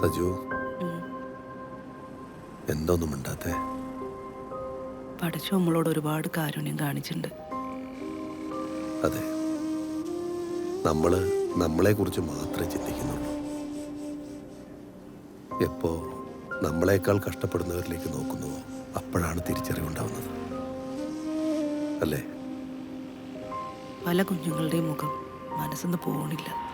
സജു. എന്തോന്നും മിണ്ടാത്തേ? പഠിച്ചു നമ്മളോട് ഒരുപാട് കാരുണ്യം കാണിച്ചിട്ടുണ്ട്. അതെ. നമ്മൾ നമ്മളെ കുറിച്ച് മാത്രമേ ചിന്തിക്കുന്നുള്ളൂ. എപ്പോ നമ്മളെക്കാൾ കഷ്ടപ്പെടുന്നവരിലേക്ക് നോക്കുന്നുവോ അപ്പോഴാണ് തിരിച്ചറിവുണ്ടാവുന്നത്. അല്ലേ? പല കുഞ്ഞുങ്ങളുടെയും മുഖം മനസ്സിന്ന് പോകണില്ല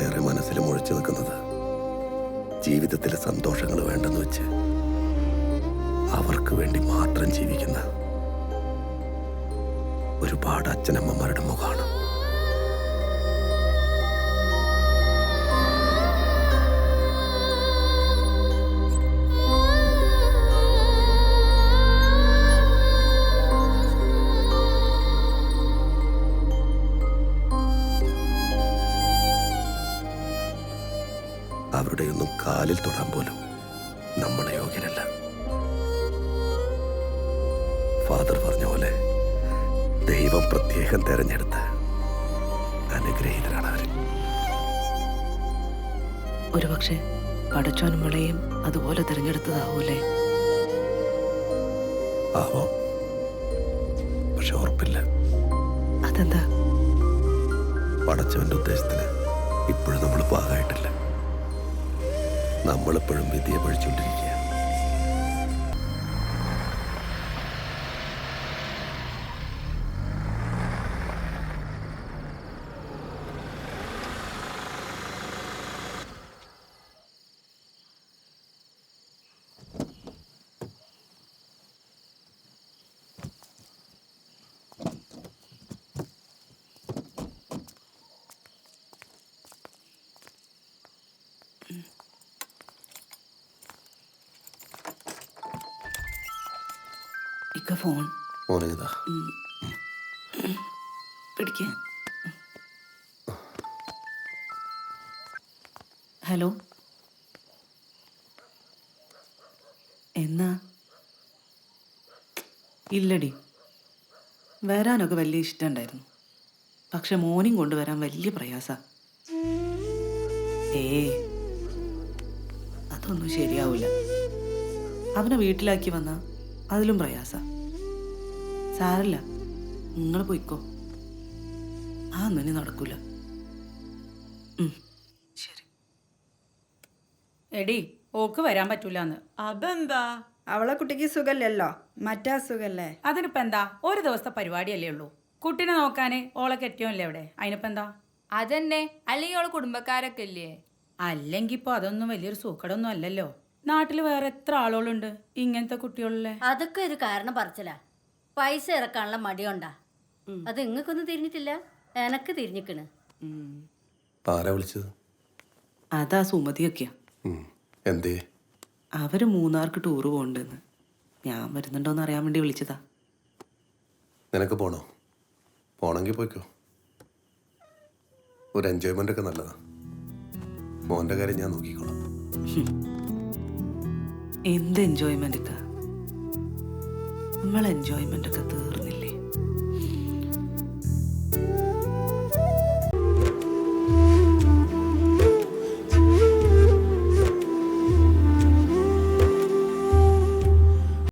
കുഞ്ഞുങ്ങളെക്കാളേറെ മനസ്സിൽ മുഴച്ചു നിൽക്കുന്നത്. ജീവിതത്തിലെ സന്തോഷങ്ങൾ വേണ്ടെന്ന് വെച്ച് അവർക്ക് വേണ്ടി മാത്രം ജീവിക്കുന്ന ഒരുപാട് അച്ഛനമ്മമാരുടെ മുഖമാണ്. അവരുടെയൊന്നും കാലിൽ തൊടാൻ പോലും നമ്മൾ യോഗ്യരല്ല. ഫാദർ പറഞ്ഞ പോലെ ദൈവം പ്രത്യേകം തെരഞ്ഞെടുത്ത് അനുഗ്രഹീതരാണ് അവർ ഒരുപക്ഷെ പടച്ചോൻ മുളയും അതുപോലെ തിരഞ്ഞെടുത്തതാവൂലേ? ആവോ? പക്ഷെ ഉറപ്പില്ല. അതെന്താ? പടച്ചവന്റെ ഉദ്ദേശത്തിന് ഇപ്പോഴും നമ്മൾ പാകമായിട്ടില്ല നമ്മളിപ്പോഴും വിധിയെ പഴിച്ചുകൊണ്ടിരിക്കുക ഇക്ക ഫോൺ മോനെ പിടിക്ക. ഹലോ? എന്നാ? ഇല്ലടി. വരാനൊക്കെ വലിയ ഇഷ്ടമുണ്ടായിരുന്നു പക്ഷെ മോർണിംഗ് കൊണ്ടുവരാൻ വലിയ പ്രയാസ. ഏ അതൊന്നും ശരിയാവില്ല അവനെ വീട്ടിലാക്കി വന്ന അതിലും പ്രയാസ. സാരല്ല നിങ്ങൾ പോയിക്കോ. ആ ഒന്നിനും നടക്കൂല. ശരി. എടി ഓക്ക് വരാൻ പറ്റൂലെന്ന്. അതെന്താ? അവളെ കുട്ടിക്ക് സുഖല്ലല്ലോ? മറ്റാ സുഖല്ലേ? അതിനിപ്പോ എന്താ? ഒരു ദിവസത്തെ പരിപാടിയല്ലേ ഉള്ളൂ. കുട്ടീനെ നോക്കാന് ഓളെ കെട്ടിയോല്ലേ അവിടെ? അതിനിപ്പോ എന്താ? അതന്നെ. അല്ലെങ്കിൽ ഓളെ കുടുംബക്കാരൊക്കെ ഇല്ലേ? അല്ലെങ്കിൽ ഇപ്പൊ അതൊന്നും വലിയൊരു സൂക്കടൊന്നും അല്ലല്ലോ. നാട്ടിൽ വേറെ എത്ര ആളുകളുണ്ട്? ഇങ്ങനത്തെ കുട്ടികളിലെ? അതൊക്കെ ഒരു കാരണം പറച്ചില്ല പൈസ ഇറക്കാനുള്ള മടിയുണ്ടാ. അത് ഇങ്ങക്കൊന്നും തിരിഞ്ഞിട്ടില്ല. എനക്ക് തിരിഞ്ഞിക്കണ്. ആരാ വിളിച്ചത്? അതാ സുമതിയൊക്കെയാ എന്തേ? അവർ മൂന്നാർക്ക് ടൂറ് പോകണ്ടെന്ന്. ഞാൻ വരുന്നുണ്ടോന്ന് അറിയാൻ വേണ്ടി വിളിച്ചതാ. നിനക്ക് പോണോ? പോണെങ്കിൽ പോയിക്കോ. ഒരു എൻജോയ്മെന്റ് ഒക്കെ നല്ലതാ. മോന്റെ കാര്യം ഞാൻ നോക്കിക്കോളാം. എന്ത് എൻജോയ്മെന്റ് ഒക്കെ നമ്മൾ എൻജോയ്മെന്റ് ഒക്കെ തീർന്നില്ലേ